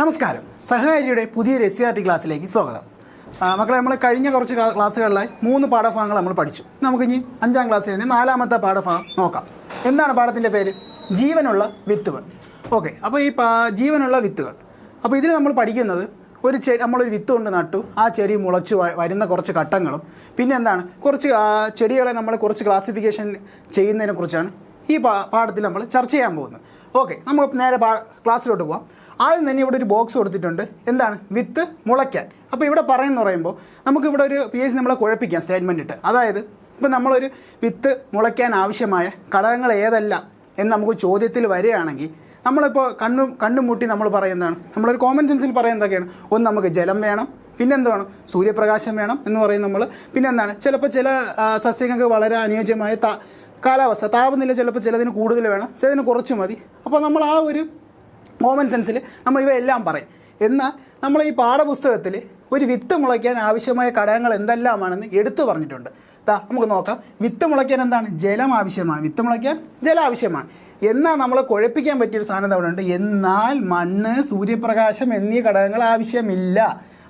നമസ്കാരം. സഹകാരിയുടെ പുതിയ S C R T ക്ലാസ്സിലേക്ക് സ്വാഗതം. മക്കളെ നമ്മൾ കഴിഞ്ഞ കുറച്ച് ക്ലാസ്സുകളിലായി മൂന്ന് പാഠഭാഗങ്ങൾ നമ്മൾ പഠിച്ചു. നമുക്ക് ഇനി അഞ്ചാം ക്ലാസ്സിൽ തന്നെ നാലാമത്തെ പാഠഭാഗം നോക്കാം. എന്താണ് പാഠത്തിന്റെ പേര്? ജീവനുള്ള വിത്തുകൾ. ഓക്കെ അപ്പോൾ ഈ ജീവനുള്ള വിത്തുകൾ. അപ്പോൾ ഇതിൽ നമ്മൾ പഠിക്കുന്നത് ഒരു ചെടി നമ്മളൊരു വിത്ത് കൊണ്ട് നട്ടു ആ ചെടി മുളച്ച് വരുന്ന കുറച്ച് ഘട്ടങ്ങളും പിന്നെ എന്താണ്? കുറച്ച് ചെടികളെ നമ്മൾ കുറച്ച് ക്ലാസിഫിക്കേഷൻ ചെയ്യുന്നതിനെക്കുറിച്ചാണ് ഈ പാഠത്തിൽ നമ്മൾ ചർച്ച ചെയ്യാൻ പോകുന്നത്. ഓക്കെ നമുക്ക് നേരെ ക്ലാസ്സിലോട്ട് പോവാം. ആദ്യം തന്നെ ഇവിടെ ഒരു ബോക്സ് കൊടുത്തിട്ടുണ്ട്. എന്താണ്? വിത്ത് മുളയ്ക്കാൻ. അപ്പോൾ ഇവിടെ പറയുന്ന പറയുമ്പോൾ നമുക്കിവിടെ ഒരു പി സി നമ്മളെ കുഴപ്പിക്കാം സ്റ്റേറ്റ്മെന്റ് ഇട്ട്. അതായത് ഇപ്പോൾ നമ്മളൊരു വിത്ത് മുളയ്ക്കാൻ ആവശ്യമായ ഘടകങ്ങൾ ഏതല്ല എന്ന് നമുക്ക് ചോദ്യത്തിൽ വരികയാണെങ്കിൽ നമ്മളിപ്പോൾ കണ്ണും കണ്ണും മുട്ടി നമ്മൾ പറയുന്നതാണ്. നമ്മളൊരു കോമൺ സെൻസിൽ പറയുന്നതൊക്കെയാണ് ഒന്ന് നമുക്ക് ജലം വേണം പിന്നെ വേണം? സൂര്യപ്രകാശം വേണം എന്ന് പറയും നമ്മൾ പിന്നെ എന്താണ് ചിലപ്പോൾ ചില സസ്യങ്ങൾക്ക് വളരെ അനുയോജ്യമായ കാലാവസ്ഥ. താപനില ചിലപ്പോൾ ചിലതിന് കൂടുതൽ വേണം ചിലതിന് കുറച്ച് മതി. അപ്പോൾ നമ്മൾ ആ ഒരു കോമൺ സെൻസിൽ നമ്മൾ ഇവയെല്ലാം പറയും. എന്നാൽ നമ്മൾ ഈ പാഠപുസ്തകത്തിൽ ഒരു വിത്ത് മുളയ്ക്കാൻ ആവശ്യമായ ഘടകങ്ങൾ എന്തെല്ലാമാണെന്ന് എടുത്തു പറഞ്ഞിട്ടുണ്ട്. ദാ നമുക്ക് നോക്കാം. വിത്ത് മുളയ്ക്കാൻ എന്താണ്? ജലം ആവശ്യമാണ്. വിത്ത് മുളയ്ക്കാൻ ജലം ആവശ്യമാണ്. എന്നാൽ നമ്മളെ കുഴപ്പിക്കാൻ പറ്റിയൊരു സാധനം അവിടെ ഉണ്ട്? എന്നാൽ മണ്ണ് സൂര്യപ്രകാശം എന്നീ ഘടകങ്ങൾ ആവശ്യമില്ല.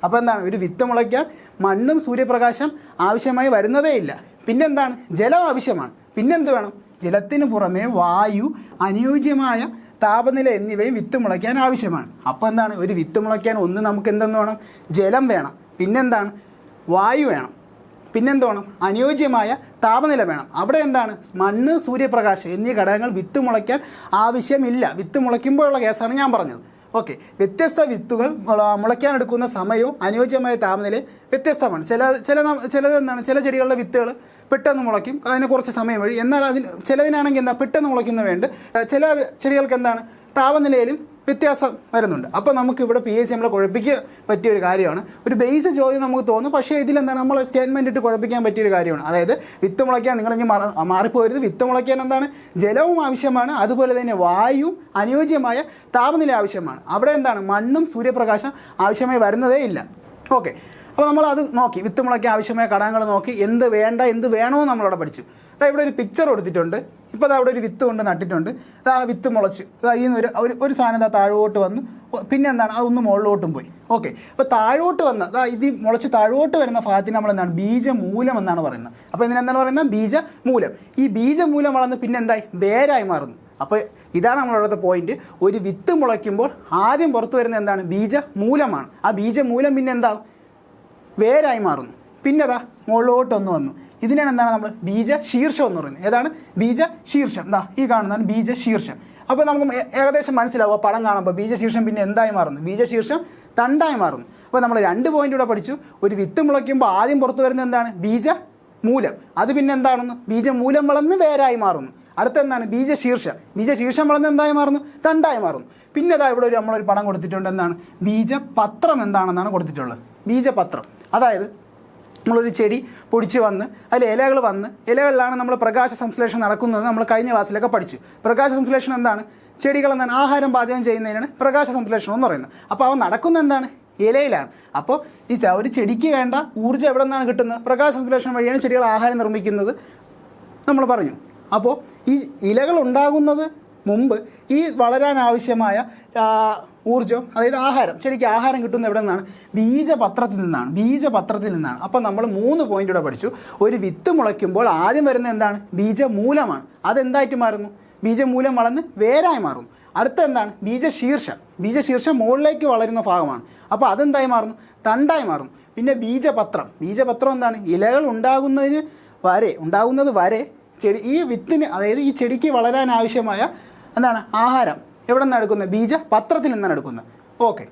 അപ്പോൾ എന്താണ്? ഒരു വിത്ത് മുളയ്ക്കാൻ മണ്ണും സൂര്യപ്രകാശം ആവശ്യമായി വരുന്നതേ ഇല്ല. പിന്നെന്താണ്? ജലം ആവശ്യമാണ്. പിന്നെന്ത് വേണം? ജലത്തിന് പുറമെ വായു അനുയോജ്യമായ താപനില എന്നിവയും വിത്ത് മുളയ്ക്കാൻ ആവശ്യമാണ്. അപ്പോൾ എന്താണ്? ഒരു വിത്ത് മുളയ്ക്കാൻ ഒന്ന് നമുക്ക് എന്തെന്ന് വേണം? ജലം വേണം. പിന്നെന്താണ്? വായു വേണം. പിന്നെന്ത് വേണം അനുയോജ്യമായ താപനില വേണം. അവിടെ എന്താണ്? മണ്ണ് സൂര്യപ്രകാശം എന്നീ ഘടകങ്ങൾ വിത്ത് മുളയ്ക്കാൻ ആവശ്യമില്ല. വിത്ത് മുളയ്ക്കുമ്പോഴുള്ള കേസാണ് ഞാൻ പറഞ്ഞത്. ഓക്കെ വ്യത്യസ്ത വിത്തുകൾ മുള- മുളയ്ക്കാനെടുക്കുന്ന സമയവും അനുയോജ്യമായ താപനിലയും വ്യത്യസ്തമാണ്. ചില ചില ചിലത് എന്താണ്? ചില ചെടികളുടെ വിത്തുകൾ പെട്ടെന്ന് മുളയ്ക്കും. അതിന് കുറച്ച് സമയം വഴി. എന്നാൽ അതിന് ചിലതിനാണെങ്കിൽ എന്താ? പെട്ടെന്ന് മുളയ്ക്കുന്ന വേണ്ട ചില ചെടികൾക്ക് എന്താണ്? താപനിലയിലും വ്യത്യാസം വരുന്നുണ്ട്. അപ്പോൾ നമുക്ക് ഇവിടെ പി എസ് സി നമ്മളെ കുഴപ്പിക്കുക പറ്റിയ ഒരു കാര്യമാണ്. ഒരു ബേസ് ചോദ്യം നമുക്ക് തോന്നും. പക്ഷേ ഇതിലെന്താണ്? നമ്മൾ സ്റ്റേറ്റ്മെന്റ് ഇട്ട് കുഴപ്പിക്കാൻ പറ്റിയ ഒരു കാര്യമാണ്. അതായത് വിത്ത് മുളയ്ക്കാൻ നിങ്ങളിങ്ങനെ മറ മാറിപ്പോരുത്. വിത്ത് മുളയ്ക്കാൻ എന്താണ്? ജലവും ആവശ്യമാണ്. അതുപോലെ തന്നെ വായുവും അനുയോജ്യമായ താപനില ആവശ്യമാണ്. അവിടെ എന്താണ്? മണ്ണും സൂര്യപ്രകാശം ആവശ്യമായി വരുന്നതേ ഇല്ല. ഓക്കെ അപ്പോൾ നമ്മൾ അത് നോക്കി. വിത്ത് മുളയ്ക്ക് ആവശ്യമായ ഘടകങ്ങൾ നോക്കി. എന്ത് വേണ്ട എന്ത് വേണമെന്ന് നമ്മളവിടെ പഠിച്ചു. അതാ ഇവിടെ ഒരു പിക്ചർ കൊടുത്തിട്ടുണ്ട്. ഇപ്പോൾ അത് അവിടെ ഒരു വിത്ത് കൊണ്ട് നട്ടിട്ടുണ്ട്. അത് ആ വിത്ത് മുളച്ചു. അത് ഈ ഒരു ഒരു സാധനം താഴോട്ട് വന്ന്. പിന്നെ എന്താണ്? അതൊന്ന് മുകളിലോട്ടും പോയി. ഓക്കെ. അപ്പോൾ താഴോട്ട് വന്ന അതാ ഇത് മുളച്ച് താഴോട്ട് വരുന്ന ഭാഗത്തിന് നമ്മൾ എന്താണ്? ബീജമൂലം എന്നാണ് പറയുന്നത്. അപ്പോൾ ഇതിനെന്താണ് പറയുന്നത്? ബീജമൂലം. ഈ ബീജമൂലം വളർന്ന് പിന്നെ എന്തായി? വേരായി മാറുന്നു. അപ്പോൾ ഇതാണ് നമ്മളുടെ പോയിന്റ് ഒരു വിത്ത് മുളയ്ക്കുമ്പോൾ ആദ്യം പുറത്തു വരുന്ന എന്താണ്? ബീജമൂലമാണ്. ആ ബീജമൂലം പിന്നെ എന്താവും? വേരായി മാറുന്നു. പിന്നെ അതാ മുകളിലോട്ടൊന്ന് വന്നു. ഇതിനാണ് എന്താണ് നമ്മൾ ബീജ ശീർഷം എന്ന് പറയുന്നത്. ഏതാണ്? ബീജ ശീർഷം. ദാ ഈ കാണുന്നതാണ് ബീജ ശീർഷം. അപ്പോൾ നമുക്ക് ഏകദേശം മനസ്സിലാവുക പടം കാണുമ്പോൾ ബീജശീർഷം പിന്നെ എന്തായി മാറുന്നു? ബീജശീർഷം തണ്ടായി മാറുന്നു. അപ്പോൾ നമ്മൾ രണ്ട് പോയിന്റ് ഇവിടെ പഠിച്ചു. ഒരു വിത്ത് മുളയ്ക്കുമ്പോൾ ആദ്യം പുറത്തു വരുന്നത് എന്താണ്? ബീജ മൂലം. അത് പിന്നെ എന്താണെന്ന്? ബീജമൂലം വളർന്ന് വേരായി മാറുന്നു. അടുത്ത എന്താണ്? ബീജശീർഷം ബീജശീർഷം വളർന്ന് എന്തായി മാറുന്നു? തണ്ടായി മാറുന്നു. പിന്നെ അതാ ഇവിടെ ഒരു നമ്മളൊരു പടം കൊടുത്തിട്ടുണ്ട്. എന്താണ്? ബീജപത്രം എന്താണെന്നാണ് കൊടുത്തിട്ടുള്ളത്. ബീജപത്രം അതായത് നമ്മളൊരു ചെടി പൊടിച്ച് വന്ന് അതിൽ ഇലകൾ വന്ന് ഇലകളിലാണ് നമ്മൾ പ്രകാശ സംശ്ലേഷണം നടക്കുന്നത്. നമ്മൾ കഴിഞ്ഞ ക്ലാസ്സിലൊക്കെ പഠിച്ചു. പ്രകാശ സംശ്ലേഷണം എന്താണ്? ചെടികൾ എന്താണ്? ആഹാരം പാചകം ചെയ്യുന്നതിനാണ് പ്രകാശ സംശ്ലേഷണം എന്ന് പറയുന്നത്. അപ്പോൾ അവ നടക്കുന്ന എന്താണ്? ഇലയിലാണ്. അപ്പോൾ ഈ ഒരു ചെടിക്ക് വേണ്ട ഊർജം എവിടെ നിന്നാണ് കിട്ടുന്നത്? പ്രകാശ സംശ്ലേഷണം വഴിയാണ് ചെടികൾ ആഹാരം നിർമ്മിക്കുന്നത് നമ്മൾ പറഞ്ഞു. അപ്പോൾ ഈ ഇലകൾ ഉണ്ടാകുന്നത് മുമ്പ് ഈ ആ, ഊർജം അതായത് ആഹാരം. ചെടിക്ക് ആഹാരം കിട്ടുന്ന എവിടെ നിന്നാണ് ബീജപത്രത്തിൽ നിന്നാണ്. ബീജപത്രത്തിൽ നിന്നാണ്. അപ്പോൾ നമ്മൾ മൂന്ന് പോയിന്റ് ഇവിടെ പഠിച്ചു. ഒരു വിത്ത് മുളയ്ക്കുമ്പോൾ ആദ്യം വരുന്ന എന്താണ്? ബീജമൂലമാണ്. അതെന്തായിട്ട് മാറുന്നു? ബീജമൂലം വളർന്ന് വേരായി മാറുന്നു. അടുത്ത എന്താണ്? ബീജശീർഷം. ബീജശീർഷം മുകളിലേക്ക് വളരുന്ന ഭാഗമാണ്. അപ്പോൾ അതെന്തായി മാറുന്നു? തണ്ടായി മാറുന്നു. പിന്നെ ബീജപത്രം. ബീജപത്രം എന്താണ്? ഇലകൾ ഉണ്ടാകുന്നതിന് വരെ ഉണ്ടാകുന്നത് വരെ ചെടി ഈ വിത്തിന് അതായത് ഈ ചെടിക്ക് വളരാൻ ആവശ്യമായ എന്താണ്? ആഹാരം. എവിടെ നിന്നാണ് എടുക്കുന്നത്? ബീജ പത്രത്തിൽ നിന്നാണ് എടുക്കുന്നത്. ഓക്കെ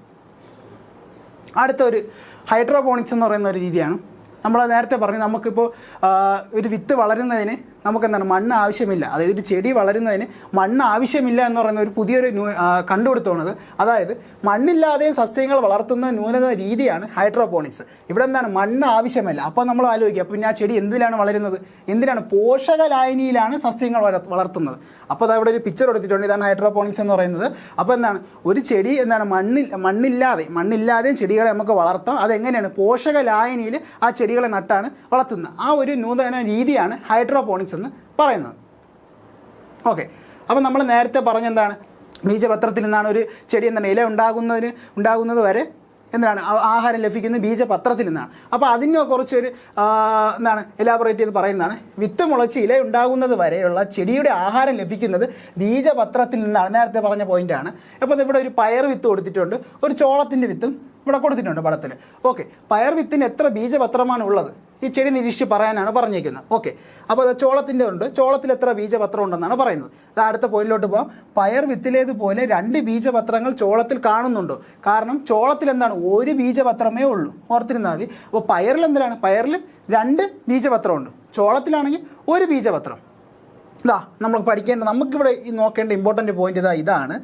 അടുത്തൊരു ഹൈഡ്രോപോണിക്സ് എന്ന് പറയുന്ന ഒരു രീതിയാണ്. നമ്മൾ നേരത്തെ പറഞ്ഞു നമുക്കിപ്പോൾ ഒരു വിത്ത് വളരുന്നതിന് നമുക്ക് എന്താണ് മണ്ണ് ആവശ്യമില്ല. അതായത് ഒരു ചെടി വളരുന്നതിന് മണ്ണ് ആവശ്യമില്ല എന്ന് പറയുന്ന ഒരു പുതിയൊരു കണ്ടുപിടുത്തമാണത്. അതായത് മണ്ണില്ലാതെയും സസ്യങ്ങൾ വളർത്തുന്ന ന്യൂനത രീതിയാണ് ഹൈഡ്രോപോണിക്സ്. ഇവിടെ എന്താണ് മണ്ണ് ആവശ്യമല്ല. അപ്പോൾ നമ്മൾ ആലോചിക്കുക അപ്പോൾ പിന്നെ ആ ചെടി എന്തിലാണ് വളരുന്നത്? എന്തിനാണ് പോഷക ലായനിയിലാണ് സസ്യങ്ങൾ വള- വളർത്തുന്നത്? അപ്പോൾ അത് അവിടെ ഒരു പിക്ചർ എടുത്തിട്ടുണ്ട് ഇതാണ് ഹൈഡ്രോപോണിക്സ് എന്ന് പറയുന്നത്. അപ്പോൾ എന്താണ്? ഒരു ചെടി എന്താണ് മണ്ണിൽ മണ്ണില്ലാതെ മണ്ണില്ലാതെയും ചെടികളെ നമുക്ക് വളർത്താം. അതെങ്ങനെയാണ്? പോഷക ലായനിയിൽ ആ ചെടികളെ നട്ടാണ് വളർത്തുന്നത്. ആ ഒരു നൂതന രീതിയാണ് ഹൈഡ്രോപോണിക്സ് എന്ന് പറയുന്നത്. ഓക്കെ അപ്പോൾ നമ്മൾ നേരത്തെ പറഞ്ഞെന്താണ്? ബീജപത്രത്തിൽ നിന്നാണ് ഒരു ചെടി എന്താണ് ഇല ഉണ്ടാകുന്നതിന് ഉണ്ടാകുന്നത് വരെ എന്താണ്? ആഹാരം ലഭിക്കുന്നത് ബീജപത്രത്തിൽ നിന്നാണ്. അപ്പോൾ അതിനെ കുറച്ചൊരു എന്താണ് എലാബറേറ്റ് ചെയ്ത് പറയുന്നതാണ്. വിത്ത് മുളച്ച് ഇല ഉണ്ടാകുന്നത് വരെയുള്ള ചെടിയുടെ ആഹാരം ലഭിക്കുന്നത് ബീജപത്രത്തിൽ നിന്നാണ്. നേരത്തെ പറഞ്ഞ പോയിന്റാണ് അപ്പോൾ ഇവിടെ ഒരു പയർ വിത്ത് കൊടുത്തിട്ടുണ്ട്. ഒരു ചോളത്തിന്റെ വിത്തും ഇവിടെ കൊടുത്തിട്ടുണ്ട് പടത്തിൽ ഓക്കെ പയർ വിത്തിന് എത്ര ബീജപത്രമാണ് ഉള്ളത്? ഈ ചെടി നിരീക്ഷിച്ച് പറയാനാണ് പറഞ്ഞേക്കുന്നത് ഓക്കെ അപ്പോൾ അത് ചോളത്തിന്റെ ഉണ്ട്. ചോളത്തിൽ എത്ര ബീജപത്രം ഉണ്ടെന്നാണ് പറയുന്നത്. അത് അടുത്ത പോയിന്റിലോട്ട് പോകാം പയർ വിത്തിലേതുപോലെ രണ്ട് ബീജപത്രങ്ങൾ ചോളത്തിൽ കാണുന്നുണ്ട്. കാരണം ചോളത്തിൽ എന്താണ്? ഒരു ബീജപത്രമേ ഉള്ളൂ. ഓർത്തിരുന്നാൽ മതി. അപ്പോൾ പയറിൽ എന്തിനാണ് പയറിൽ രണ്ട് ബീജപത്രമുണ്ട്. ചോളത്തിലാണെങ്കിൽ ഒരു ബീജപത്രം. ഇതാ നമ്മൾ പഠിക്കേണ്ട നമുക്കിവിടെ നോക്കേണ്ട ഇമ്പോർട്ടന്റ് പോയിന്റ് ഇതാ ഇതാണ്.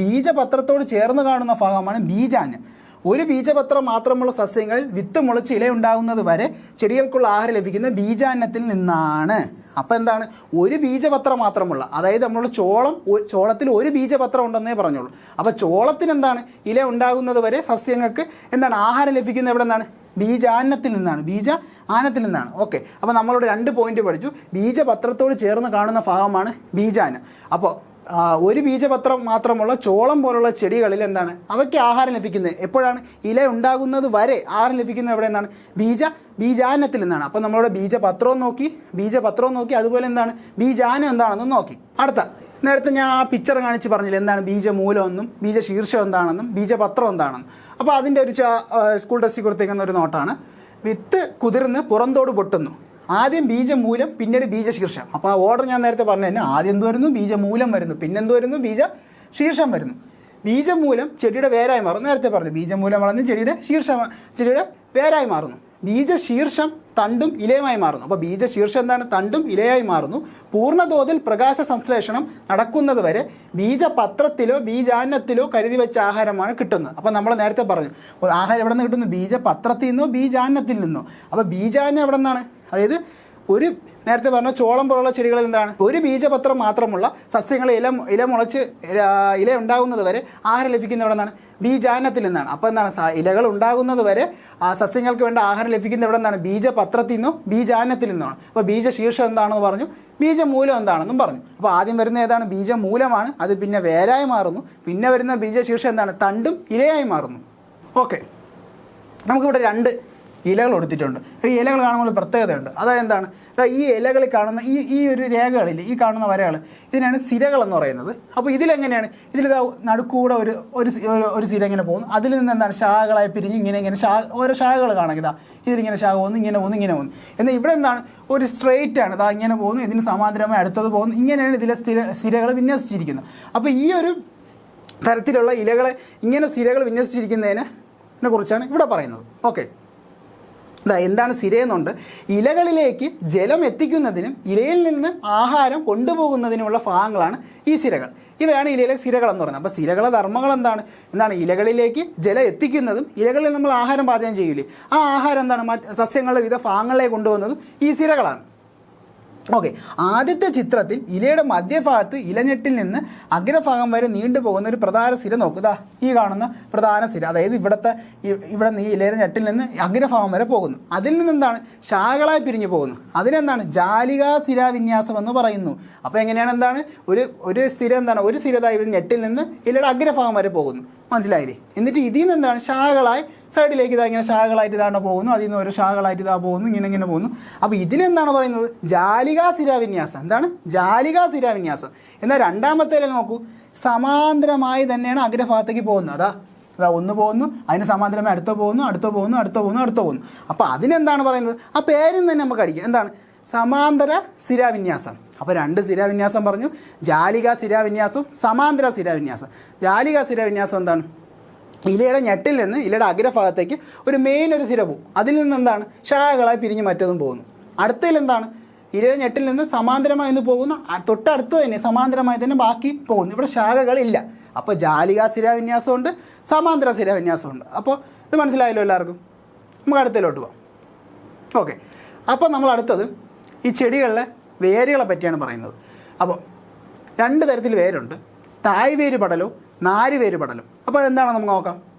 ബീജപത്രത്തോട് ചേർന്ന് കാണുന്ന ഭാഗമാണ് ബീജാന്യം. ഒരു ബീജപത്രം മാത്രമുള്ള സസ്യങ്ങളിൽ വിത്ത് മുളച്ച് ഇലയുണ്ടാകുന്നത് വരെ ചെടികൾക്കുള്ള ആഹാരം ലഭിക്കുന്ന ബീജാന്നത്തിൽ നിന്നാണ്. അപ്പോൾ എന്താണ്? ഒരു ബീജപത്രം മാത്രമുള്ള അതായത് നമ്മൾ ചോളം ചോളത്തിൽ ഒരു ബീജപത്രം ഉണ്ടെന്നേ പറഞ്ഞുള്ളൂ അപ്പോൾ ചോളത്തിന് എന്താണ്? ഇല ഉണ്ടാകുന്നത് വരെ സസ്യങ്ങൾക്ക് എന്താണ്? ആഹാരം ലഭിക്കുന്നത് എവിടെ നിന്നാണ്? ബീജാന്നത്തിൽ നിന്നാണ് ബീജ ആനത്തിൽ നിന്നാണ്. ഓക്കെ. അപ്പോൾ നമ്മളോട് രണ്ട് പോയിന്റ് പഠിച്ചു. ബീജപത്രത്തോട് ചേർന്ന് കാണുന്ന ഭാഗമാണ് ബീജാനം അപ്പോൾ ഒരു ബീജപത്രം മാത്രമുള്ള ചോളം പോലുള്ള ചെടികളിൽ എന്താണ്? അവയ്ക്ക് ആഹാരം ലഭിക്കുന്നത് എപ്പോഴാണ്? ഇല ഉണ്ടാകുന്നത് വരെ ആഹാരം ലഭിക്കുന്നത് എവിടെ നിന്നാണ്? ബീജ ബീജാനത്തിൽ നിന്നാണ്. അപ്പോൾ നമ്മളുടെ ബീജപത്രവും നോക്കി ബീജപത്രവും നോക്കി അതുപോലെ എന്താണ്? ബീജാനം എന്താണെന്നും നോക്കി. അടുത്ത നേരത്തെ ഞാൻ ആ പിക്ചർ കാണിച്ച് പറഞ്ഞില്ല എന്താണ് ബീജമൂലം എന്നും ബീജശീർഷം എന്താണെന്നും ബീജപത്രം എന്താണെന്നും. അപ്പോൾ അതിന്റെ ഒരു സ്കൂൾ ടെസ്റ്റിൽ കൊടുത്തേക്കുന്ന ഒരു നോട്ടാണ് വിത്ത് കുതിർന്ന് പുറന്തോട് പൊട്ടുന്നു. ആദ്യം ബീജമൂലം പിന്നീട് ബീജശീർഷം. അപ്പോൾ ആ ഓർഡർ ഞാൻ നേരത്തെ പറഞ്ഞു തന്നെ ആദ്യം എന്ത് വരുന്നു? ബീജമൂലം വരുന്നു. പിന്നെന്ത് വരുന്നു? ബീജ ശീർഷം വരുന്നു. ബീജമൂലം ചെടിയുടെ വേരായി മാറും. നേരത്തെ പറഞ്ഞു ബീജമൂലം വളർന്ന് ചെടിയുടെ ശീർഷം ചെടിയുടെ വേരായി മാറുന്നു. ബീജശീർഷം തണ്ടും ഇലയുമായി മാറുന്നു. അപ്പോൾ ബീജശീർഷം എന്താണ്? തണ്ടും ഇലയായി മാറുന്നു. പൂർണതോതിൽ പ്രകാശ സംശ്ലേഷണം നടക്കുന്നത് വരെ ബീജപത്രത്തിലോ ബീജാന്നത്തിലോ കരുതി വെച്ച ആഹാരമാണ് കിട്ടുന്നത്. അപ്പോൾ നമ്മൾ നേരത്തെ പറഞ്ഞു ആഹാരം എവിടെ നിന്ന് കിട്ടുന്നു? ബീജപത്രത്തിൽ നിന്നോ ബീജാന്നത്തിൽ നിന്നോ? അപ്പോൾ ബീജാന്നം എവിടെ നിന്നാണ്? അതായത് ഒരു നേരത്തെ പറഞ്ഞ ചോളം പോലുള്ള ചെടികളിൽ എന്താണ്? ഒരു ബീജപത്രം മാത്രമുള്ള സസ്യങ്ങൾ ഇല ഇല മുളച്ച് ഇല- ഉണ്ടാകുന്നത് വരെ ആഹാരം ലഭിക്കുന്ന എവിടെ നിന്നാണ് ബീജാനത്തിൽ നിന്നാണ്. അപ്പോൾ എന്താണ്? ഇലകൾ ഉണ്ടാകുന്നത് വരെ ആ സസ്യങ്ങൾക്ക് വേണ്ട ആഹാരം ലഭിക്കുന്ന എവിടെ നിന്നാണ് ബീജപത്രത്തിൽ നിന്നും ബീജാനത്തിൽ നിന്നാണ് അപ്പോൾ ബീജശീർഷം എന്താണെന്ന് പറഞ്ഞു. ബീജമൂലം എന്താണെന്നും പറഞ്ഞു. അപ്പോൾ ആദ്യം വരുന്ന ഏതാണ്? ബീജമൂലമാണ്. അത് പിന്നെ വേരായി മാറുന്നു. പിന്നെ വരുന്ന ബീജശീർഷം എന്താണ്? തണ്ടും ഇലയായി മാറുന്നു. ഓക്കെ. നമുക്കിവിടെ രണ്ട് ഇലകൾ കൊടുത്തിട്ടുണ്ട് ഈ ഇലകൾ കാണുമ്പോൾ പ്രത്യേകതയുണ്ട്. അതായത് എന്താണ് ഈ ഇലകളിൽ കാണുന്ന ഈ ഈ ഒരു രേഖകളിൽ ഈ കാണുന്ന വരകൾ ഇതിനാണ് സിരകൾ എന്ന് പറയുന്നത്. അപ്പോൾ ഇതിലെങ്ങനെയാണ്? ഇതിൽ ഇതാ നടുക്കൂടെ ഒരു ഒരു ഒരു- സിര ഇങ്ങനെ പോകുന്നു. അതിൽ നിന്ന് എന്താണ്? ശാഖകളായി പിരിഞ്ഞ് ഇങ്ങനെ ഇങ്ങനെ ശാ ഓരോ ശാഖകൾ കാണാം. ഇതാ ഇതിലിങ്ങനെ ശാഖ പോകുന്നു ഇങ്ങനെ പോകുന്നു ഇങ്ങനെ പോകുന്നു. എന്നാൽ ഇവിടെ എന്താണ്? ഒരു സ്ട്രെയിറ്റ് ആണ്. ഇതാ ഇങ്ങനെ പോകുന്നു ഇതിന് സമാന്തരമായി അടുത്തത് പോകുന്നു. ഇങ്ങനെയാണ് ഇതിലെ സ്ഥിര സിരകൾ വിന്യസിച്ചിരിക്കുന്നത്. അപ്പോൾ ഈ ഒരു തരത്തിലുള്ള ഇലകളെ ഇങ്ങനെ സിരകൾ വിന്യസിച്ചിരിക്കുന്നതിനെ കുറിച്ചാണ് ഇവിടെ പറയുന്നത്. ഓക്കെ. ഇതാ എന്താണ് സിരയെന്നുണ്ട് ഇലകളിലേക്ക് ജലം എത്തിക്കുന്നതിനും ഇലയിൽ നിന്ന് ആഹാരം കൊണ്ടുപോകുന്നതിനുമുള്ള ഭാഗങ്ങളാണ് ഈ സിരകൾ. ഇവയാണ് ഇലയിലെ സിരകൾ എന്ന് പറയുന്നത്. അപ്പോൾ സിരകളെ ധർമ്മങ്ങൾ എന്താണ്? എന്താണ്? ഇലകളിലേക്ക് ജലം എത്തിക്കുന്നതും ഇലകളിൽ നമ്മൾ ആഹാരം പാചകം ചെയ്യില്ലേ ആ ആഹാരം എന്താണ്? മറ്റ് സസ്യങ്ങളുടെ വിവിധ ഭാഗങ്ങളിലേക്ക് കൊണ്ടുപോകുന്നതും ഈ സിരകളാണ്. ഓക്കെ. ആദ്യത്തെ ചിത്രത്തിൽ ഇലയുടെ മധ്യഭാഗത്ത് ഇലഞ്ഞെട്ടിൽ നിന്ന് അഗ്രഭാഗം വരെ നീണ്ടുപോകുന്ന ഒരു പ്രധാന സിര നോക്കുക ഈ കാണുന്ന പ്രധാന സിര. അതായത് ഇവിടുത്തെ ഇവിടെ ഈ ഇലയുടെ ഞെട്ടിൽ നിന്ന് അഗ്രഭാഗം വരെ പോകുന്നു. അതിൽ നിന്ന് എന്താണ്? ശാഖകളായി പിരിഞ്ഞു പോകുന്നു. അതിനെന്താണ്? ജാലികാ സിരാവിന്യാസം എന്ന് പറയുന്നു. അപ്പോൾ എങ്ങനെയാണ് എന്താണ്? ഒരു ഒരു സിര എന്താണ്? ഒരു സിരതായി ഞെട്ടിൽ നിന്ന് ഇലയുടെ അഗ്രഭാഗം വരെ പോകുന്നു. മനസ്സിലായില്ലേ? എന്നിട്ട് ഇതിൽ നിന്ന് എന്താണ്? ശാഖകളായി സൈഡിലേക്ക് ഇതാ ഇങ്ങനെ ശാഖകളായിട്ട് ഇതാണ് പോകുന്നു? അതിൽ നിന്ന് ഓരോ ശാഖകളായിട്ട് ഇതാ പോകുന്നു ഇങ്ങനെ ഇങ്ങനെ പോകുന്നു. അപ്പോൾ ഇതിനെന്താണ് പറയുന്നത്? ജാലികാ സ്ഥിരാവിന്യാസം എന്താണ്? ജാലികാ സ്ഥിരാവിന്യാസം എന്നാൽ രണ്ടാമത്തെ ഇല നോക്കൂ. സമാന്തരമായി തന്നെയാണ് അഗ്രഭാഗത്തേക്ക് പോകുന്നത്. അതാ അതാ ഒന്ന് പോകുന്നു അതിന് സമാന്തരമായി അടുത്ത പോകുന്നു അടുത്ത പോകുന്നു അടുത്ത പോകുന്നു അടുത്ത പോകുന്നു. അപ്പോൾ അതിനെന്താണ് പറയുന്നത്? ആ പേരും തന്നെ നമുക്ക് അടിക്കാം. എന്താണ്? സമാന്തര സ്ഥിരാവിന്യാസം അപ്പോൾ രണ്ട് സ്ഥിരാവിന്യാസം പറഞ്ഞു. ജാലിക സ്ഥിരാവിന്യാസവും സമാന്തര സ്ഥിരാവിന്യാസം ജാലിക സ്ഥിരാവിന്യാസം എന്താണ്? ഇലയുടെ ഞെട്ടിൽ നിന്ന് ഇലയുടെ അഗ്രഭാഗത്തേക്ക് ഒരു മെയിൻ ഒരു സിര പോവും. അതിൽ നിന്ന് എന്താണ്? ശാഖകളായി പിരിഞ്ഞ് മറ്റതും പോകുന്നു. അടുത്തതിൽ എന്താണ്? ഇലയുടെ ഞെട്ടിൽ നിന്ന് സമാന്തരമായി ഒന്ന് പോകുന്ന. തൊട്ടടുത്ത് തന്നെ സമാന്തരമായി തന്നെ ബാക്കി പോകുന്നു. ഇവിടെ ശാഖകളില്ല. അപ്പോൾ ജാലിക സ്ഥിരവിന്യാസമുണ്ട് സമാന്തര സ്ഥിരവിന്യാസമുണ്ട് അപ്പോൾ ഇത് മനസ്സിലായല്ലോ എല്ലാവർക്കും? നമുക്ക് അടുത്തതിലോട്ട് പോകാം ഓക്കെ അപ്പോൾ നമ്മൾ അടുത്തത് ഈ ചെടികളിലെ വേരുകളെ പറ്റിയാണ് പറയുന്നത്. അപ്പോൾ രണ്ട് തരത്തിൽ വേരുണ്ട്. തായ് വേര് പടലവും നാര് പേര് പടലും. അപ്പോൾ അതെന്താണ് നമുക്ക് നോക്കാം?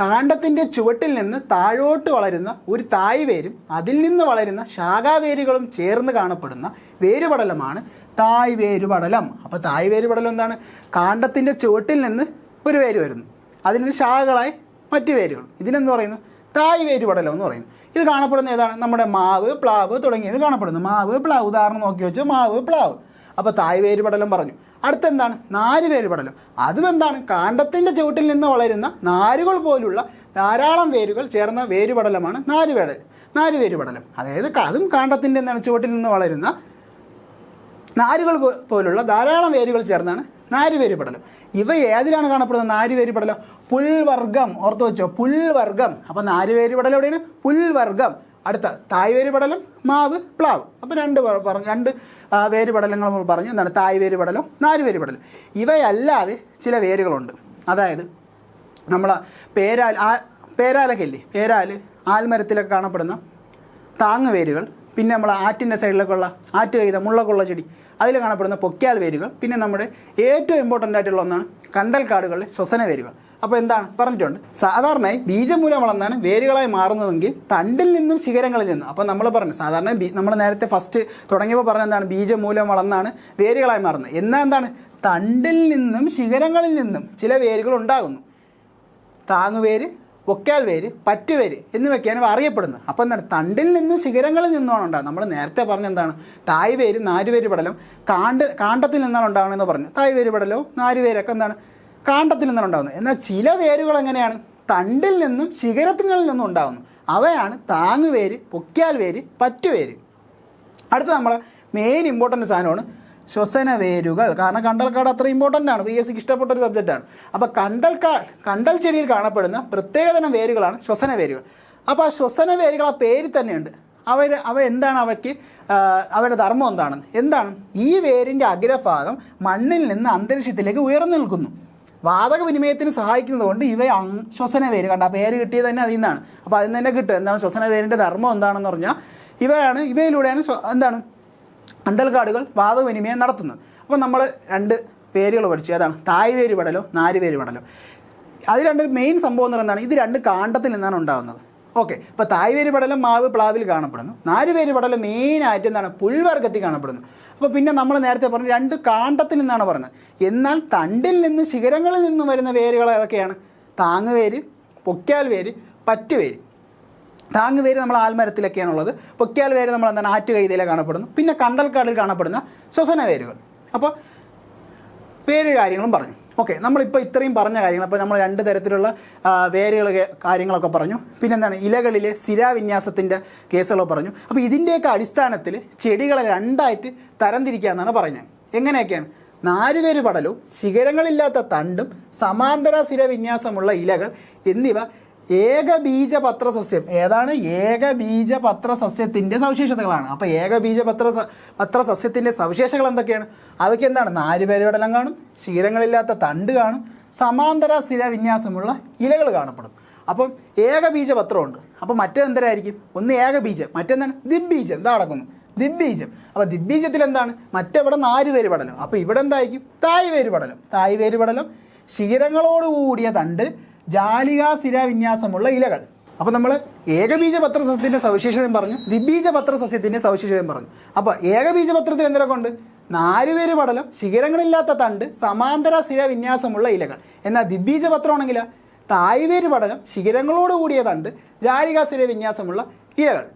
കാണ്ടത്തിന്റെ ചുവട്ടിൽ നിന്ന് താഴോട്ട് വളരുന്ന ഒരു തായ് വേരും അതിൽ നിന്ന് വളരുന്ന ശാഖാവേരുകളും ചേർന്ന് കാണപ്പെടുന്ന വേരുപടലമാണ് തായ് വേരുപടലം അപ്പോൾ തായ് വേരുപടലം എന്താണ്? കാണ്ടത്തിന്റെ ചുവട്ടിൽ നിന്ന് ഒരു വേര് വരുന്നു. അതിന് ശാഖകളായി മറ്റു വേരുകൾ. ഇതിനെന്ത് പറയുന്നു? തായ് വേരുപടലം എന്ന് പറയുന്നു. ഇത് കാണപ്പെടുന്ന ഏതാണ്? നമ്മുടെ മാവ് പ്ലാവ് തുടങ്ങിയവ കാണപ്പെടുന്നു. മാവ് പ്ലാവ്. ഉദാഹരണം നോക്കി വെച്ചാൽ മാവ് പ്ലാവ്. അപ്പോൾ തായ് വേരുപടലം പറഞ്ഞു. അടുത്തെന്താണ്? നാരുവേര് പടലം. അതും എന്താണ് കാണ്ടത്തിന്റെ ചുവട്ടിൽ നിന്ന് വളരുന്ന നാരുകൾ പോലുള്ള ധാരാളം വേരുകൾ ചേർന്ന വേരുപടലമാണ് നാരുവേടൽ നാര് വേരുപടലം അതായത് അതും കാണ്ടത്തിന്റെ എന്താണ്? ചുവട്ടിൽ നിന്ന് വളരുന്ന നാരുകൾ പോലുള്ള ധാരാളം വേരുകൾ ചേർന്നാണ് നാരുവേരുപടലം ഇവ ഏതിലാണ് കാണപ്പെടുന്നത്? നാരുവേരുപടലം പുൽവർഗം. ഓർത്തു വെച്ചോ. പുൽവർഗം. അപ്പോൾ നാരുവേരുപടലം എവിടെയാണ്? പുൽവർഗം. അടുത്ത തായ്വേര് പടലം മാവ് പ്ലാവ്. അപ്പോൾ രണ്ട് പറഞ്ഞു രണ്ട് വേരി പടലങ്ങൾ നമ്മൾ പറഞ്ഞു. എന്താണ്? തായ്വേര് പടലം നാരുവേര് പടലം ഇവയല്ലാതെ ചില വേരുകളുണ്ട്. അതായത് നമ്മൾ പേരാൽ ആ പേരാലൊക്കെ ഇല്ലേ? പേരാൽ ആൽമരത്തിലൊക്കെ കാണപ്പെടുന്ന താങ്ങ് വേരുകൾ പിന്നെ നമ്മൾ ആറ്റിന്റെ സൈഡിലൊക്കെ ഉള്ള ആറ്റ് കൈത മുള്ളക്കുള്ള ചെടി അതിൽ കാണപ്പെടുന്ന പൊക്കിയാൽ വേരുകൾ പിന്നെ നമ്മുടെ ഏറ്റവും ഇമ്പോർട്ടന്റ് ആയിട്ടുള്ള ഒന്നാണ് കണ്ടൽക്കാടുകളിലെ ശ്വസന വേരുകൾ. അപ്പോൾ എന്താണ്? പറഞ്ഞിട്ടുണ്ട്. സാധാരണയായി ബീജമൂലം വളർന്നാണ് വേരുകളായി മാറുന്നതെങ്കിൽ തണ്ടിൽ നിന്നും ശിഖരങ്ങളിൽ നിന്നും. അപ്പോൾ നമ്മൾ പറഞ്ഞു സാധാരണ നമ്മൾ നേരത്തെ ഫസ്റ്റ് തുടങ്ങിയപ്പോൾ പറഞ്ഞ എന്താണ്? ബീജമൂലം വളർന്നാണ് വേരുകളായി മാറുന്നത്. എന്നാൽ എന്താണ്? തണ്ടിൽ നിന്നും ശിഖരങ്ങളിൽ നിന്നും ചില വേരുകൾ ഉണ്ടാകുന്നു. താങ്ങുവേര് ഒക്കാൽ വേര് പറ്റുവേര് എന്നിവയൊക്കെയാണ് ഇവ അറിയപ്പെടുന്നത്. അപ്പോൾ എന്താണ്? തണ്ടിൽ നിന്നും ശിഖരങ്ങളിൽ നിന്നുമാണ് ഉണ്ടാകുന്നത്. നമ്മൾ നേരത്തെ പറഞ്ഞ എന്താണ്? തായ് വേര് നാരുവേര് പടലം കാണ്ട കാണ്ടത്തിൽ നിന്നാണ് ഉണ്ടാകുന്നതെന്ന് പറഞ്ഞു. തായ് വേര് പടലവും നാരുവേരൊക്കെ എന്താണ്? കാണ്ടത്തിൽ നിന്നാണ് ഉണ്ടാകുന്നത് എന്നാൽ ചില വേരുകൾ എങ്ങനെയാണ്? തണ്ടിൽ നിന്നും ശിഖരങ്ങളിൽ നിന്നും ഉണ്ടാകുന്നു അവയാണ് താങ്ങുവേര് പൊക്കിയാൽ വേര് പറ്റുവേര് അടുത്ത നമ്മളെ മെയിൻ ഇമ്പോർട്ടന്റ് സാധനമാണ് ശ്വസന വേരുകൾ. കാരണം കണ്ടൽക്കാട് അത്ര ഇമ്പോർട്ടന്റ് ആണ്. പി എസ് സിക്ക് ഇഷ്ടപ്പെട്ട ഒരു സബ്ജക്റ്റാണ് അപ്പോൾ കണ്ടൽക്കാ കണ്ടൽ ചെടിയിൽ കാണപ്പെടുന്ന പ്രത്യേകതരം വേരുകളാണ് ശ്വസന വേരുകൾ. അപ്പോൾ ആ ശ്വസന വേരുകൾ ആ പേരിൽ തന്നെയുണ്ട്. അവർ അവ എന്താണ് അവയ്ക്ക് അവരുടെ ധർമ്മം എന്താണ്? എന്താണ്? ഈ വേരിന്റെ അഗ്രഭാഗം മണ്ണിൽ നിന്ന് അന്തരീക്ഷത്തിലേക്ക് ഉയർന്നു നിൽക്കുന്നു. വാതക വിനിമയത്തിന് സഹായിക്കുന്നത് കൊണ്ട് ഇവ ശ്വസന വേര്. കണ്ട? പേര് കിട്ടിയത് തന്നെ അതിൽ നിന്നാണ്. അപ്പോൾ അതിൽ നിന്ന് തന്നെ എന്താണ്? ശ്വസന വേരിന്റെ ധർമ്മം എന്താണെന്ന് പറഞ്ഞാൽ ഇവയാണ് ഇവയിലൂടെയാണ് എന്താണ്? അണ്ടൽകാടുകൾ വാതവിനിമയം നടത്തുന്നത്. അപ്പോൾ നമ്മൾ രണ്ട് പേരുകൾ പഠിച്ചു. അതാണ് തായ് വേര് പടലോ നാര് വേര് പടലോ. അത് രണ്ട് മെയിൻ സംഭവം എന്ന് പറയുന്നതാണ് ഇത് രണ്ട് കാണ്ടത്തിൽ നിന്നാണ് ഉണ്ടാകുന്നത്. ഓക്കെ. ഇപ്പോൾ തായ് വേര് പടലം മാവ് പ്ലാവിൽ കാണപ്പെടുന്നു. നാല് വേര് പടലം മെയിനായിട്ട് എന്താണ്? പുൽവർഗത്തിൽ കാണപ്പെടുന്നു. അപ്പോൾ പിന്നെ നമ്മൾ നേരത്തെ പറഞ്ഞു രണ്ട് കാണ്ടത്തിൽ നിന്നാണ് പറഞ്ഞത്. എന്നാൽ തണ്ടിൽ നിന്ന് ശിഖരങ്ങളിൽ നിന്ന് വരുന്ന വേരുകൾ ഏതൊക്കെയാണ്? താങ്ങുവേര് പൊക്കാൽ വേര് പറ്റുവേര്. താങ്ങുവേര് നമ്മൾ ആൽമരത്തിലൊക്കെയാണ് ഉള്ളത്. പൊക്കിയാൽ വേര് നമ്മൾ എന്താണ്? ആറ്റുകൈതയിലെ കാണപ്പെടുന്നു. പിന്നെ കണ്ടൽക്കാടിൽ കാണപ്പെടുന്ന ശ്വസന വേരുകൾ അപ്പോൾ വേര് കാര്യങ്ങളും പറഞ്ഞു. ഓക്കെ നമ്മളിപ്പോൾ ഇത്രയും പറഞ്ഞ കാര്യങ്ങൾ അപ്പോൾ നമ്മൾ രണ്ട് തരത്തിലുള്ള വേരുകൾ കാര്യങ്ങളൊക്കെ പറഞ്ഞു. പിന്നെ എന്താണ് ഇലകളിലെ സ്ഥിരാവിന്യാസത്തിന്റെ കേസുകൾ പറഞ്ഞു. അപ്പോൾ ഇതിന്റെയൊക്കെ അടിസ്ഥാനത്തിൽ ചെടികളെ രണ്ടായിട്ട് തരംതിരിക്കുക എന്നാണ് പറഞ്ഞത്. എങ്ങനെയൊക്കെയാണ്? നാലുപേര് പടലും ശിഖരങ്ങളില്ലാത്ത തണ്ടും സമാന്തര സ്ഥിരവിന്യാസമുള്ള ഇലകൾ എന്നിവ ഏകബീജപത്ര സസ്യം ഏതാണ്? ഏകബീജപത്ര സസ്യത്തിന്റെ സവിശേഷതകളാണ്. അപ്പോൾ ഏകബീജപത്ര പത്ര സസ്യത്തിന്റെ സവിശേഷതകൾ എന്തൊക്കെയാണ്? അവയ്ക്ക് എന്താണ്? നാല് പടലം കാണും ശീലങ്ങളില്ലാത്ത തണ്ട് കാണും സമാന്തര സ്ഥിരവിന്യാസമുള്ള ഇലകൾ കാണപ്പെടും. അപ്പം ഏകബീജപത്രമുണ്ട്. അപ്പോൾ മറ്റെന്തരായിരിക്കും ഒന്ന് ഏകബീജം മറ്റെന്താണ്? ദിബ്ബീജം ഇതാ അടക്കുന്നു ദിബ്ബീജം അപ്പോൾ ദിബ്ബീജത്തിൽ എന്താണ്? മറ്റെവിടെ നാല് പേര് പടലം അപ്പോൾ ഇവിടെ എന്തായിരിക്കും തായ് പേര് പടലം തായ് പേര് പടലം കൂടിയ തണ്ട് ജാലികാ സ്ഥിരവിന്യാസമുള്ള ഇലകൾ. അപ്പോൾ നമ്മൾ ഏകബീജപത്ര സസ്യത്തിന്റെ സവിശേഷതയും പറഞ്ഞു ദ്വിബീജപത്ര സസ്യത്തിന്റെ സവിശേഷതയും പറഞ്ഞു. അപ്പോൾ ഏകബീജപത്രത്തിൽ എന്തൊക്കെ ഉണ്ട്? നാലുപേര് പടലം ശിഖരങ്ങളില്ലാത്ത തണ്ട് സമാന്തര സ്ഥിര വിന്യാസമുള്ള ഇലകൾ. എന്നാൽ ദ്വിബീജപത്രമാണെങ്കിൽ തായ്വേര് പടലം ശിഖരങ്ങളോട് കൂടിയ തണ്ട് ജാലികാ സ്ഥിരവിന്യാസമുള്ള ഇലകൾ.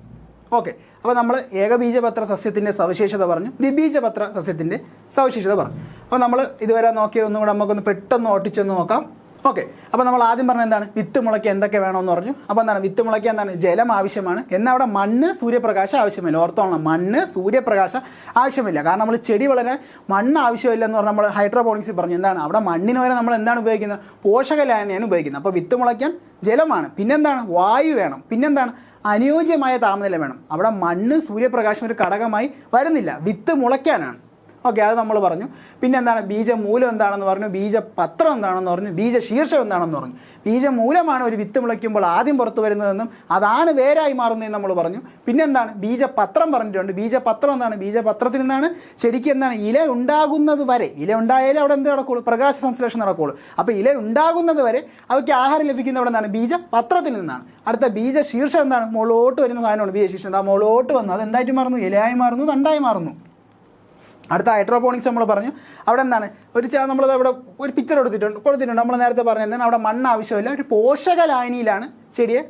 ഓക്കെ. അപ്പോൾ നമ്മൾ ഏകബീജപത്ര സസ്യത്തിന്റെ സവിശേഷത പറഞ്ഞു ദ്വിബീജപത്ര സസ്യത്തിന്റെ സവിശേഷത പറഞ്ഞു. അപ്പോൾ നമ്മൾ ഇതുവരെ നോക്കിയതൊന്നും കൂടെ നമുക്കൊന്ന് പെട്ടെന്ന് ഓട്ടിച്ചെന്ന് നോക്കാം. ഓക്കെ അപ്പോൾ നമ്മൾ ആദ്യം പറഞ്ഞ എന്താണ്? വിത്ത് മുളയ്ക്ക് എന്തൊക്കെ വേണമെന്ന് പറഞ്ഞു. അപ്പോൾ എന്താണ്? വിത്ത് മുളയ്ക്ക് എന്താണ്? ജലം ആവശ്യമാണ്. എന്നാൽ അവിടെ മണ്ണ് സൂര്യപ്രകാശം ആവശ്യമില്ല. ഓർത്തോളണം. മണ്ണ് സൂര്യപ്രകാശം ആവശ്യമില്ല. കാരണം നമ്മൾ ചെടി വളരാൻ മണ്ണ് ആവശ്യമില്ല എന്ന് പറഞ്ഞാൽ നമ്മൾ ഹൈഡ്രോപോണിക്സിൽ പറഞ്ഞു. എന്താണ്? അവിടെ മണ്ണിന് വരെ നമ്മൾ എന്താണ് ഉപയോഗിക്കുന്നത്? പോഷക പോഷകലായനിയാണ് ഉപയോഗിക്കുന്നത്. അപ്പോൾ വിത്ത് മുളയ്ക്കാൻ ജലമാണ്. പിന്നെന്താണ്? വായു വേണം. പിന്നെന്താണ്? അനുയോജ്യമായ താപനില വേണം. അവിടെ മണ്ണ് സൂര്യപ്രകാശം ഒരു ഘടകമായി വരുന്നില്ല. വിത്ത് മുളയ്ക്കാനാണ്. ഓക്കെ അത് നമ്മൾ പറഞ്ഞു. പിന്നെ എന്താണ്? ബീജമൂലം എന്താണെന്ന് പറഞ്ഞു. ബീജപത്രം എന്താണെന്ന് പറഞ്ഞു. ബീജശീർഷം എന്താണെന്ന് പറഞ്ഞു. ബീജമൂലമാണ് ഒരു വിത്ത് മുളയ്ക്കുമ്പോൾ ആദ്യം പുറത്തു വരുന്നതെന്നും അതാണ് വേരായി മാറുന്നതെന്ന് നമ്മൾ പറഞ്ഞു. പിന്നെ എന്താണ്? ബീജപത്രം പറഞ്ഞിട്ടുണ്ട്. ബീജപത്രം എന്താണ്? ബീജപത്രത്തിൽ നിന്നാണ് ചെടിക്ക് എന്താണ്? ഇല ഉണ്ടാകുന്നത് വരെ ഇല ഉണ്ടായാലേ അവിടെ എന്ത് നടക്കുള്ളൂ? പ്രകാശ സംശ്ലേഷണം നടക്കുള്ളൂ. അപ്പോൾ ഇല ഉണ്ടാകുന്നത് വരെ അവയ്ക്ക് ആഹാരം ലഭിക്കുന്നത് അവിടെ എന്താണ്? ബീജപത്രത്തിൽ നിന്നാണ്. അടുത്ത ബീജശീർഷം എന്താണ്? മുകളോട്ട് വരുന്ന സാധനമാണ് ബീജശീർഷം എന്താ മുകളോട്ട് വന്നു. അത് എന്തായിട്ട് മാറുന്നു? ഇലയായി മാറുന്നു തണ്ടായി മാറുന്നു. അടുത്ത ഹൈഡ്രോപോണിക്സ് നമ്മൾ പറഞ്ഞു. അവിടെ എന്താണ്? ഒരു ചാ നമ്മളത് അവിടെ ഒരു പിക്ചർ എടുത്തിട്ടുണ്ട്. കൊടുത്തിട്ടുണ്ട്. നമ്മൾ നേരത്തെ പറഞ്ഞ എന്താണ്? അവിടെ മണ്ണ് ആവശ്യമില്ല. ഒരു പോഷക ലായനിയിലാണ് ചെടിയെ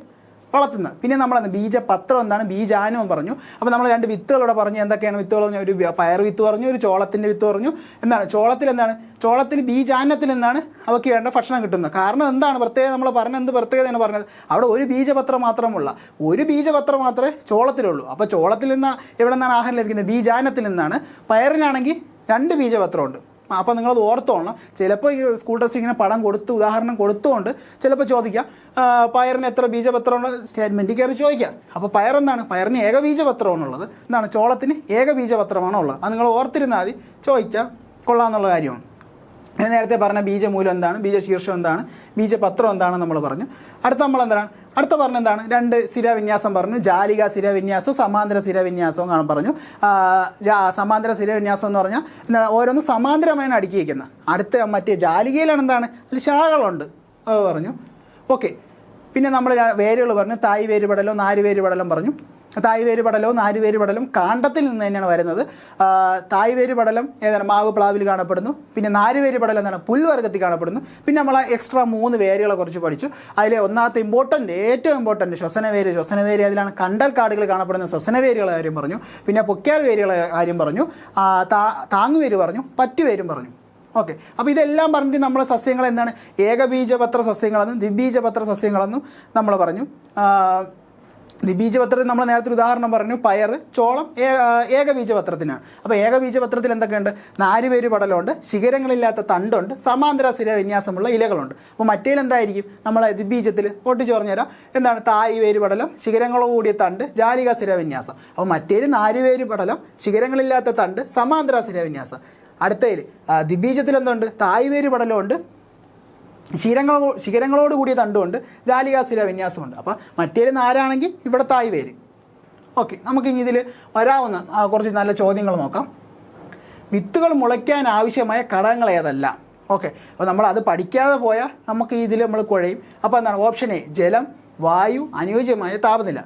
വളർത്തുന്നത്. പിന്നെ നമ്മൾ ബീജപത്രം എന്താണ്? ബീജാനവും പറഞ്ഞു. അപ്പോൾ നമ്മൾ രണ്ട് വിത്തുകളോടെ പറഞ്ഞു. എന്തൊക്കെയാണ് വിത്തുകൾ പറഞ്ഞു? ഒരു പയർ വിത്ത് പറഞ്ഞു ഒരു ചോളത്തിന്റെ വിത്ത് പറഞ്ഞു. എന്താണ്? ചോളത്തിൽ എന്താണ്? ചോളത്തിൽ ബീജാനത്തിൽ നിന്നാണ് അവയ്ക്ക് വേണ്ട ഭക്ഷണം കിട്ടുന്നത്. കാരണം എന്താണ്? പ്രത്യേകത നമ്മൾ പറഞ്ഞത് എന്ത് പ്രത്യേകതയാണ് പറഞ്ഞത്? അവിടെ ഒരു ബീജപത്രം മാത്രമുള്ള ഒരു ബീജപത്രം മാത്രമേ ചോളത്തിലുള്ളൂ. അപ്പോൾ ചോളത്തിൽ നിന്ന് എവിടെ നിന്നാണ് ആഹാരം ലഭിക്കുന്നത്? ബീജാനത്തിൽ നിന്നാണ്. പയറിനാണെങ്കിൽ രണ്ട് ബീജപത്രമുണ്ട്. അപ്പോൾ നിങ്ങളത് ഓർത്തോളണം. ചിലപ്പോൾ ഈ സ്കൂൾ ഡ്രസ് ഇങ്ങനെ പടം കൊടുത്ത് ഉദാഹരണം കൊടുത്തുകൊണ്ട് ചിലപ്പോൾ ചോദിക്കാം പയറിന് എത്ര ബീജപത്രമുള്ള സ്റ്റേറ്റ്മെന്റ് കയറി ചോദിക്കാം. അപ്പോൾ പയർ എന്താണ്? പയറിന് ഏക ബീജപത്രമാണുള്ളത്. എന്താണ്? ചോളത്തിന് ഏക ബീജപത്രമാണോ ഉള്ളത് അത് നിങ്ങൾ ഓർത്തിരുന്നാൽ മതി. ചോദിക്കാം. കൊള്ളാമെന്നുള്ള കാര്യമാണ്. പിന്നെ നേരത്തെ പറഞ്ഞ ബീജമൂലം എന്താണ്? ബീജശീർഷം എന്താണ്? ബീജപത്രം എന്താണ് നമ്മൾ പറഞ്ഞു. അടുത്ത നമ്മൾ എന്താണ്? അടുത്ത പറഞ്ഞ എന്താണ്? രണ്ട് സ്ഥിരവിന്യാസം പറഞ്ഞു. ജാലിക സ്ഥിരവിന്യാസവും സമാന്തര സ്ഥിരവിന്യാസവും കാണാൻ പറഞ്ഞു. സമാന്തര സ്ഥിരവിന്യാസം എന്ന് പറഞ്ഞാൽ എന്താണ്? ഓരോന്ന് സമാന്തരമായാണ് അടുക്കി വയ്ക്കുന്നത് അടുത്ത മറ്റേ ജാലികയിലാണ് എന്താണ്? അതിൽ ശാഖകളുണ്ട്. അത് പറഞ്ഞു. ഓക്കെ. പിന്നെ നമ്മൾ വേരുകൾ പറഞ്ഞു തായ് വേരുപടലോ നാല് വേര് പറഞ്ഞു. തായ് വേരുപടലോ നാല് വേരുപടലും കാണ്ടത്തിൽ നിന്ന് തന്നെയാണ് വരുന്നത്. തായ് വേരുപടലം ഏതാണ്? മാവ് പ്ലാവിൽ കാണപ്പെടുന്നു. പിന്നെ നാല് വേരുപടലം എന്താണ്? പുൽവർഗത്തിൽ കാണപ്പെടുന്നു. പിന്നെ നമ്മൾ എക്സ്ട്രാ മൂന്ന് വേരുകളെ കുറിച്ച് പഠിച്ചു. അതിലെ ഒന്നാമത്തെ ഇമ്പോർട്ടന്റ് ഏറ്റവും ഇമ്പോർട്ടന്റ് ശ്വസനവേര് ശ്വസനവേര് അതിലാണ് കണ്ടൽ കാടുകൾ കാണപ്പെടുന്ന ശ്വസനവേരുകളെ കാര്യം പറഞ്ഞു. പിന്നെ പൊക്കിയാൽ വേരുകളെ കാര്യം പറഞ്ഞു. താങ്ങുവേര് പറഞ്ഞു. പറ്റുവേരും പറഞ്ഞു. ഓക്കെ. അപ്പോൾ ഇതെല്ലാം പറഞ്ഞിട്ട് നമ്മൾ സസ്യങ്ങൾ എന്താണ്? ഏകബീജപത്ര സസ്യങ്ങളെന്നും ദ്വിബീജപത്ര സസ്യങ്ങളെന്നും നമ്മൾ പറഞ്ഞു. ദ്വിബീജപത്രത്തിൽ നമ്മൾ നേരത്തെ ഉദാഹരണം പറഞ്ഞു. പയർ ചോളം ഏകബീജപത്രത്തിനാണ് അപ്പോൾ ഏകബീജപത്രത്തിൽ എന്തൊക്കെയുണ്ട്? നാല് പേര് പടലമുണ്ട് ശിഖരങ്ങളില്ലാത്ത തണ്ടുണ്ട് സമാന്തര സ്ഥിര വിന്യാസമുള്ള ഇലകളുണ്ട്. അപ്പോൾ മറ്റേൽ എന്തായിരിക്കും? നമ്മൾ ദ്വിബീജത്തിൽ ഒട്ടിച്ചു പറഞ്ഞുതരാം എന്താണ്? തായ് വേര് പടലം ശിഖരങ്ങളോട് കൂടിയ തണ്ട് ജാലിക സ്ഥിര വിന്യാസം. അപ്പോൾ മറ്റേൽ നാല് പേര് പടലം ശിഖരങ്ങളില്ലാത്ത തണ്ട് സമാന്തര സ്ഥിര വിന്യാസം. അടുത്തതിൽ ദിബീജത്തിൽ എന്തുണ്ട് തായ് വേര് പടലമുണ്ട്. ശിരങ്ങളോ ശിഖരങ്ങളോട് കൂടിയ തണ്ടുമുണ്ട്. ജാലികാസ്ഥിര വിന്യാസമുണ്ട്. അപ്പോൾ മറ്റേത് നാരാണെങ്കിൽ ഇവിടെ തായ്വേര്. ഓക്കെ നമുക്ക് ഇതിൽ വരാവുന്ന കുറച്ച് നല്ല ചോദ്യങ്ങൾ നോക്കാം. വിത്തുകൾ മുളയ്ക്കാൻ ആവശ്യമായ ഘടകങ്ങൾ ഏതല്ല? ഓക്കെ അപ്പോൾ നമ്മൾ അത് പഠിക്കാതെ പോയാൽ നമുക്ക് ഇതിൽ നമ്മൾ കുഴയും. അപ്പോൾ എന്താണ്? ഓപ്ഷൻ എ ജലം വായു അനുയോജ്യമായ താപനില.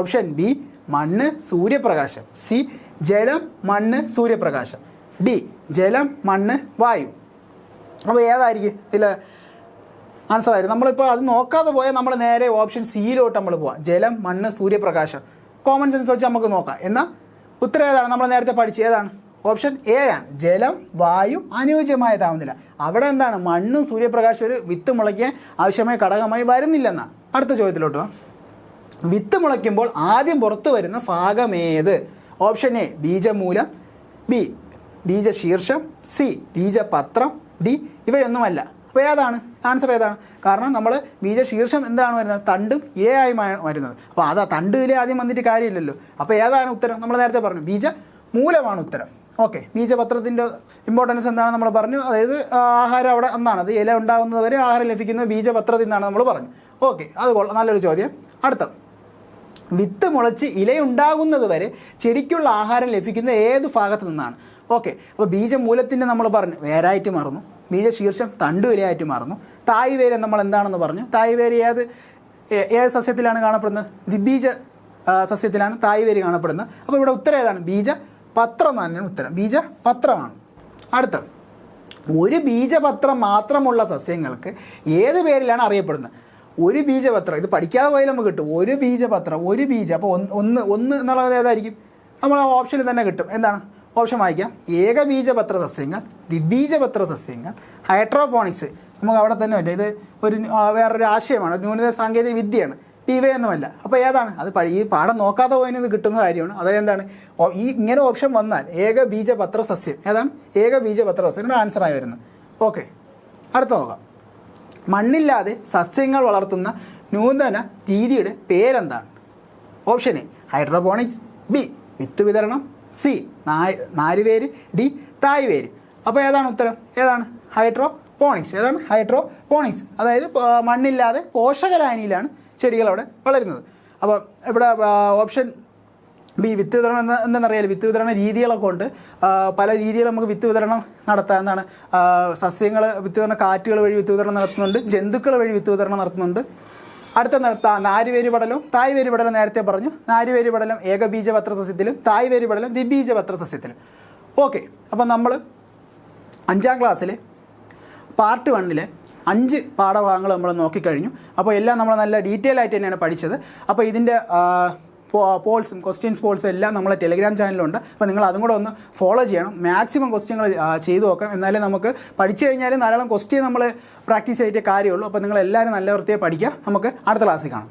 ഓപ്ഷൻ ബി മണ്ണ് സൂര്യപ്രകാശം. സി ജലം മണ്ണ് സൂര്യപ്രകാശം. ഡി ജലം മണ്ണ് വായു. അപ്പോൾ ഏതായിരിക്കും ഇതിൽ ആൻസർ ആയിരുന്നു നമ്മളിപ്പോൾ അത് നോക്കാതെ പോയാൽ നമ്മൾ നേരെ ഓപ്ഷൻ സിയിലോട്ട് നമ്മൾ പോവാം. ജലം മണ്ണ് സൂര്യപ്രകാശം. കോമൺ സെൻസ് വെച്ച് നമുക്ക് നോക്കാം. എന്നാൽ ഉത്തരം ഏതാണ്? നമ്മൾ നേരത്തെ പഠിച്ചത് ഏതാണ്? ഓപ്ഷൻ എ ആണ്. ജലം വായു അനുയോജ്യമായ താപനില അവിടെ എന്താണ്? മണ്ണും സൂര്യപ്രകാശം ഒരു വിത്ത് മുളയ്ക്കാൻ ആവശ്യമായ ഘടകമായി വരുന്നില്ലെന്നാണ് അടുത്ത ചോദ്യത്തിലോട്ട് വിത്ത് മുളയ്ക്കുമ്പോൾ ആദ്യം പുറത്തു വരുന്ന ഭാഗമേത് ഓപ്ഷൻ എ ബീജമൂലം. ബി ബീജശീർഷം സി ബീജപത്രം ഡി ഇവയൊന്നുമല്ല. അപ്പോൾ ഏതാണ്? ആൻസർ ഏതാണ്? കാരണം നമ്മൾ ബീജശീർഷം എന്താണ് വരുന്നത്? തണ്ടും എ ആയി വരുന്നത്. അപ്പോൾ അതാ തണ്ട് ഇല ആദ്യം വന്നിട്ട് കാര്യമില്ലല്ലോ. അപ്പോൾ ഏതാണ് ഉത്തരം? നമ്മൾ നേരത്തെ പറഞ്ഞു. ബീജ മൂലമാണ് ഉത്തരം. ഓക്കെ. ബീജപത്രത്തിന്റെ ഇമ്പോർട്ടൻസ് എന്താണ് നമ്മൾ പറഞ്ഞു. അതായത് ആഹാരം അവിടെ ഒന്നാണ് അത് ഇല ഉണ്ടാകുന്നത് വരെ ആഹാരം ലഭിക്കുന്നത് ബീജപത്രത്തിൽ നിന്നാണ് നമ്മൾ പറഞ്ഞു. ഓക്കെ. അത് നല്ലൊരു ചോദ്യം. അടുത്ത. വിത്ത് മുളച്ച് ഇലയുണ്ടാകുന്നത് വരെ ചെടിക്കുള്ള ആഹാരം ലഭിക്കുന്ന ഏത് ഭാഗത്തു നിന്നാണ്? ഓക്കെ അപ്പോൾ ബീജമൂലത്തിന്റെ നമ്മൾ പറഞ്ഞു വേരായിട്ട് മാറുന്നു. ബീജശീർഷം ശീർഷം ഇലയായിട്ട് മാറുന്നു. തായ് വേര് നമ്മൾ എന്താണെന്ന് പറഞ്ഞു? തായ് വേര് ഏത് ഏത് സസ്യത്തിലാണ് കാണപ്പെടുന്നത്? ദ്വിബീജ സസ്യത്തിലാണ് തായ് വേര് കാണപ്പെടുന്നത്. അപ്പോൾ ഇവിടെ ഉത്തരം ഏതാണ്? ബീജ പത്രം തന്നെയാണ് ഉത്തരം. ബീജ പത്രമാണ് അടുത്ത ഒരു ബീജപത്രം മാത്രമുള്ള സസ്യങ്ങൾക്ക് ഏത് പേരിലാണ് അറിയപ്പെടുന്നത്? ഒരു ബീജപത്രം ഇത് പഠിക്കാതെ പോയാലും നമുക്ക് കിട്ടും. ഒരു ബീജപത്രം ഒരു ബീജം അപ്പോൾ ഒന്ന് ഒന്ന് ഒന്ന് എന്നുള്ളത് ഏതായിരിക്കും? നമ്മൾ ആ ഓപ്ഷനിൽ തന്നെ കിട്ടും. എന്താണ്? ഓപ്ഷൻ വായിക്കാം. ഏകബീജപത്ര സസ്യങ്ങൾ ദ്വിബീജപത്ര സസ്യങ്ങൾ ഹൈഡ്രോപോണിക്സ്. നമുക്ക് അവിടെ തന്നെ പറ്റും ഇത് ഒരു വേറൊരു ആശയമാണ്. ന്യൂനത സാങ്കേതിക വിദ്യയാണ്. ഒന്നുമല്ല അപ്പോൾ ഏതാണ്? അത് ഈ പാഠം നോക്കാതെ പോയതിന് കിട്ടുന്ന കാര്യമാണ്. അതായത് എന്താണ്? ഈ ഇങ്ങനെ ഓപ്ഷൻ വന്നാൽ ഏക ബീജപത്ര സസ്യം ഏതാണ്? ഏക ബീജപത്ര സസ്യം ആൻസറായി വരുന്നത് ഓക്കെ അടുത്ത നോക്കാം. മണ്ണില്ലാതെ സസ്യങ്ങൾ വളർത്തുന്ന നൂതന രീതിയുടെ പേരെന്താണ്? Option A hydroponics. ബി വിത്ത് വിതരണം. സി. നാല് പേര് ഡി. തായ് പേര് അപ്പോൾ ഏതാണ് ഉത്തരം? ഏതാണ്? ഹൈഡ്രോ പോണിക്സ് ഏതാണ്? ഹൈഡ്രോ പോണിക്സ് അതായത് മണ്ണില്ലാതെ പോഷകലാനിയിലാണ് ചെടികൾ അവിടെ വളരുന്നത്. അപ്പോൾ ഇവിടെ ഓപ്ഷൻ ബി വിത്ത് വിതരണം എന്ന് എന്തെന്നറിയാലോ? വിത്ത് വിതരണ രീതികളൊക്കെ ഉണ്ട്. പല രീതിയിൽ നമുക്ക് വിത്ത് വിതരണം നടത്താം. എന്താണ്? സസ്യങ്ങൾ വിത്ത് വിതരണ കാറ്റുകൾ വഴി വിത്ത് വിതരണം നടത്തുന്നുണ്ട്. ജന്തുക്കൾ വഴി വിത്ത് വിതരണം നടത്തുന്നുണ്ട്. അടുത്ത നടത്താം നാരുവേര് പടലവും തായ് വേരുപടലും നേരത്തെ പറഞ്ഞു. നാരുവേര് പടലം ഏകബീജപത്ര സസ്യത്തിലും തായ് വേരുപടലും പടലം ദ്വിബീജപത്ര സസ്യത്തിലും ഓക്കെ അപ്പം നമ്മൾ അഞ്ചാം ക്ലാസ്സിൽ പാർട്ട് വണ്ണിലെ അഞ്ച് പാഠഭാഗങ്ങൾ നമ്മൾ നോക്കിക്കഴിഞ്ഞു. അപ്പോൾ എല്ലാം നമ്മൾ നല്ല ഡീറ്റെയിൽ ആയിട്ട് തന്നെയാണ് പഠിച്ചത്. അപ്പോൾ ഇതിന്റെ പോൾസും ക്വസ്റ്റ്യൻസ് പോൾസും എല്ലാം നമ്മളെ ടെലിഗ്രാം ചാനലുണ്ട് അപ്പോൾ നിങ്ങൾ അതും കൂടെ ഒന്ന് ഫോളോ ചെയ്യണം. മാക്സിമം ക്വസ്റ്റ്യങ്ങൾ ചെയ്തു നോക്കാം. എന്നാലേ നമുക്ക് പഠിച്ചു കഴിഞ്ഞാൽ ധാരാളം ക്വസ്റ്റ്യൻ നമ്മൾ പ്രാക്ടീസ് ചെയ്തിട്ടേ കാര്യമുള്ളൂ. അപ്പോൾ നിങ്ങൾ എല്ലാവരും നല്ല വൃത്തിയെ പഠിക്കുക. നമുക്ക് അടുത്ത ക്ലാസ്സിൽ കാണാം.